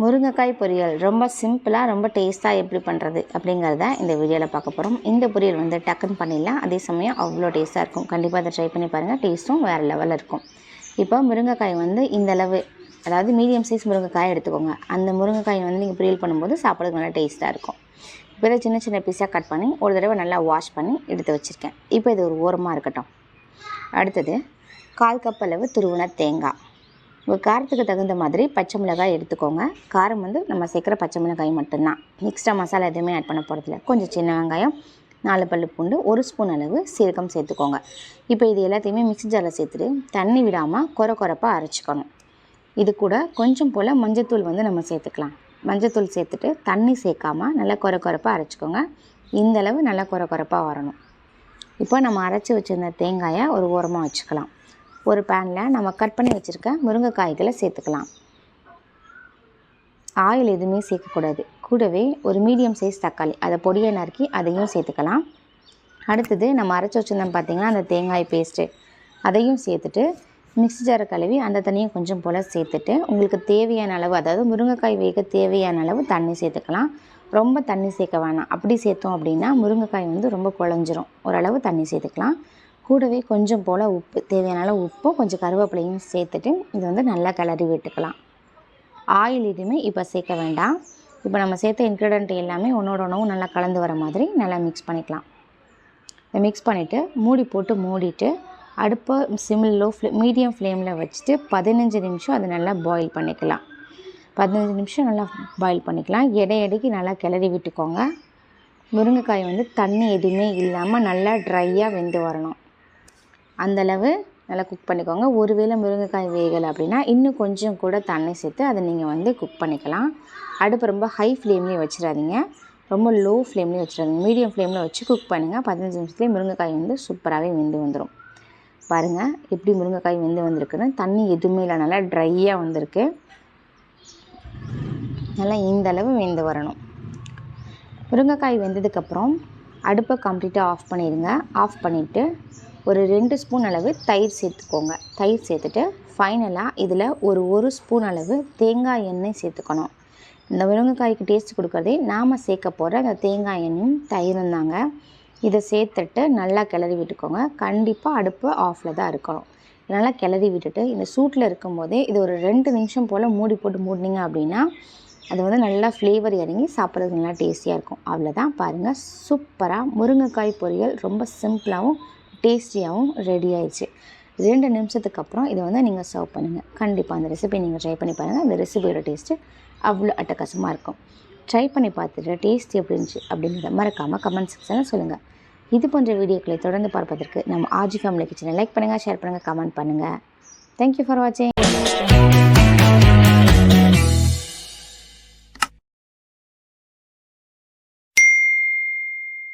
முருங்கைக்காய் பொரியல். ரொம்ப சிம்பிளாக ரொம்ப டேஸ்ட்டாக எப்படி பண்ணுறது அப்படிங்கிறத இந்த வீடியோவில் பார்க்க போகிறோம் இந்த பொரியல் வந்து டக்குன்னு பண்ணிடலாம். அதே சமயம் அவ்வளோ டேஸ்ட்டாக இருக்கும். கண்டிப்பாக அதை ட்ரை பண்ணி பாருங்கள் டேஸ்ட்டும் வேறு லெவலில் இருக்கும். இப்போ முருங்கைக்காய் வந்து இந்தளவு அதாவது மீடியம் சைஸ் முருங்கைக்காய் எடுத்துக்கோங்க. அந்த முருங்கைக்காய் வந்து நீங்கள் பொரியல் பண்ணும்போது சாப்பிட்றதுக்கு நல்லா டேஸ்ட்டாக இருக்கும். இப்போ இதை சின்ன சின்ன பீஸாக கட் பண்ணி ஒரு தடவை நல்லா வாஷ் பண்ணி எடுத்து வச்சுருக்கேன். இப்போ இது ஒரு ஓரமாக இருக்கட்டும். அடுத்தது கால் கப் அளவு துருவின தேங்காய். உங்கள் காரத்துக்கு தகுந்த மாதிரி பச்சை மிளகாய் எடுத்துக்கோங்க. காரம் வந்து நம்ம சேர்க்குற பச்சை மிளகாய் மட்டும்தான். எக்ஸ்ட்ரா மசாலா எதுவுமே ஆட் பண்ண போகிறதில்ல கொஞ்சம் சின்ன வெங்காயம் நாலு பல்லு பூண்டு ஒரு ஸ்பூன் அளவு சீரகம் சேர்த்துக்கோங்க. இப்போ இது எல்லாத்தையுமே மிக்ஸி ஜாரில் சேர்த்துட்டு தண்ணி விடாமல் கொர குறைப்பாக அரைச்சிக்கணும். இது கூட கொஞ்சம் போல் மஞ்சத்தூள் வந்து நம்ம சேர்த்துக்கலாம். மஞ்சத்தூள் சேர்த்துட்டு தண்ணி சேர்க்காம நல்லா கொர கொரப்பாக அரைச்சிக்கோங்க. இந்த அளவு நல்லா கொர குறைப்பாக வரணும். இப்போ நம்ம அரைச்சி வச்சுருந்த தேங்காயை ஒரு ஓரமாக வச்சுக்கலாம். ஒரு பேனில் நம்ம கட் பண்ணி வச்சுருக்க முருங்கைக்காய்களை சேர்த்துக்கலாம். ஆயில் எதுவுமே சேர்க்கக்கூடாது. கூடவே ஒரு மீடியம் சைஸ் தக்காளி அதை பொடியை நறுக்கி அதையும் சேர்த்துக்கலாம். அடுத்தது நம்ம அரைச்சி வச்சுருந்தோம் பார்த்திங்கன்னா அந்த தேங்காய் பேஸ்ட்டு அதையும் சேர்த்துட்டு மிக்ஸி ஜாரை கழுவி அந்த தண்ணியும் கொஞ்சம் போல் சேர்த்துட்டு உங்களுக்கு தேவையான அளவு அதாவது முருங்கைக்காய் வேக தேவையான அளவு தண்ணி சேர்த்துக்கலாம். ரொம்ப தண்ணி சேர்க்க வேணாம். அப்படி சேர்த்தோம் அப்படின்னா முருங்கைக்காய் வந்து ரொம்ப குழஞ்சிரும். ஓரளவு தண்ணி சேர்த்துக்கலாம். கூடவே கொஞ்சம் போல் உப்பு. தேவையான உப்பும் கொஞ்சம் கருவேப்பிலையும் சேர்த்துட்டு இது வந்து நல்லா கிளறி விட்டுக்கலாம். ஆயில் எதுவுமே இப்போ சேர்க்க வேண்டாம். இப்போ நம்ம சேர்த்த இன்க்ரீடியன்ட் எல்லாமே ஒன்றோட ஒன்றும் நல்லா கலந்து வர மாதிரி நல்லா மிக்ஸ் பண்ணிக்கலாம். இதை மிக்ஸ் பண்ணிவிட்டு மூடி போட்டு மூடிட்டு அடுப்பை சிமில் லோ ஃப்ளே மீடியம் ஃப்ளேமில் வச்சுட்டு பதினஞ்சு நிமிஷம் அதை நல்லா பாயில் பண்ணிக்கலாம். பதினஞ்சு நிமிஷம் நல்லா பாயில் பண்ணிக்கலாம். எடை எடைக்கு நல்லா கிளறி விட்டுக்கோங்க. முருங்கைக்காய் வந்து தண்ணி எதுவுமே இல்லாமல் நல்லா ட்ரையாக வெந்து வரணும். அந்தளவு நல்லா குக் பண்ணிக்கோங்க. ஒருவேளை முருங்கைக்காய் வேகலை அப்படின்னா இன்னும் கொஞ்சம் கூட தண்ணி சேர்த்து அதை நீங்கள் வந்து குக் பண்ணிக்கலாம். அடுப்பு ரொம்ப ஹை ஃப்ளேம்லேயே வச்சிடாதீங்க. ரொம்ப லோ ஃப்ளேம்லேயே வச்சிடாதீங்க. மீடியம் ஃப்ளேமில் வச்சு குக் பண்ணுங்கள் பதினஞ்சு நிமிஷத்துலேயே முருங்கைக்காய் வந்து சூப்பராகவே வெந்து வந்துடும் பாருங்கள் எப்படி முருங்கைக்காய் வெந்து வந்திருக்குன்னு. தண்ணி எதுவுமே இல்லை. நல்லா ட்ரையாக வந்திருக்கு. நல்லா இந்த அளவு வெந்து வரணும். முருங்கைக்காய் வெந்ததுக்கப்புறம் அடுப்பை கம்ப்ளீட்டாக ஆஃப் பண்ணிடுங்க. ஆஃப் பண்ணிவிட்டு ஒரு ரெண்டு ஸ்பூன் அளவு தயிர் சேர்த்துக்கோங்க. தயிர் சேர்த்துட்டு ஃபைனலாக இதில் ஒரு ஒரு ஸ்பூன் அளவு தேங்காய் எண்ணெய் சேர்த்துக்கணும். இந்த முருங்கைக்காய்க்கு டேஸ்ட் கொடுக்குறதே நாம் சேர்க்க போகிற அந்த தேங்காய் எண்ணெயும் தயிரும் தாங்க. இதை சேர்த்துட்டு நல்லா கிளறி விட்டுக்கோங்க. கண்டிப்பாக அடுப்பு ஆஃபில் தான் இருக்கணும். நல்லா கிளறி விட்டுட்டு இந்த சூட்டில் இருக்கும்போதே இது ஒரு ரெண்டு நிமிஷம் போல் மூடி போட்டு மூடினீங்க அப்படின்னா அது வந்து நல்லா ஃப்ளேவர் இறங்கி சாப்பிட்றதுக்கு நல்லா டேஸ்டியாக இருக்கும். அவ்வளோதான் பாருங்கள் சூப்பராக முருங்கைக்காய் பொரியல் ரொம்ப சிம்பிளாகவும் டேஸ்டியாகவும் ரெடி ஆயிடுச்சு. ரெண்டு நிமிஷத்துக்கு அப்புறம் இதை வந்து நீங்கள் சர்வ் பண்ணுங்கள் கண்டிப்பாக அந்த ரெசிபி நீங்கள் ட்ரை பண்ணி பாருங்கள் அந்த ரெசிபியோட டேஸ்ட்டு அவ்வளோ அட்டகாசமாக இருக்கும். ட்ரை பண்ணி பார்த்துட்டு டேஸ்ட் எப்படி இருந்துச்சு அப்படிங்கிறத மறக்காமல் கமெண்ட் செக்ஷனில் சொல்லுங்கள் இது போன்ற வீடியோக்களை தொடர்ந்து பார்ப்பதற்கு நம்ம ஆஜி ஃபேமிலி கிச்சனை லைக் பண்ணுங்கள் ஷேர் பண்ணுங்கள் கமெண்ட் பண்ணுங்கள் தேங்க்யூ ஃபார் வாட்சிங்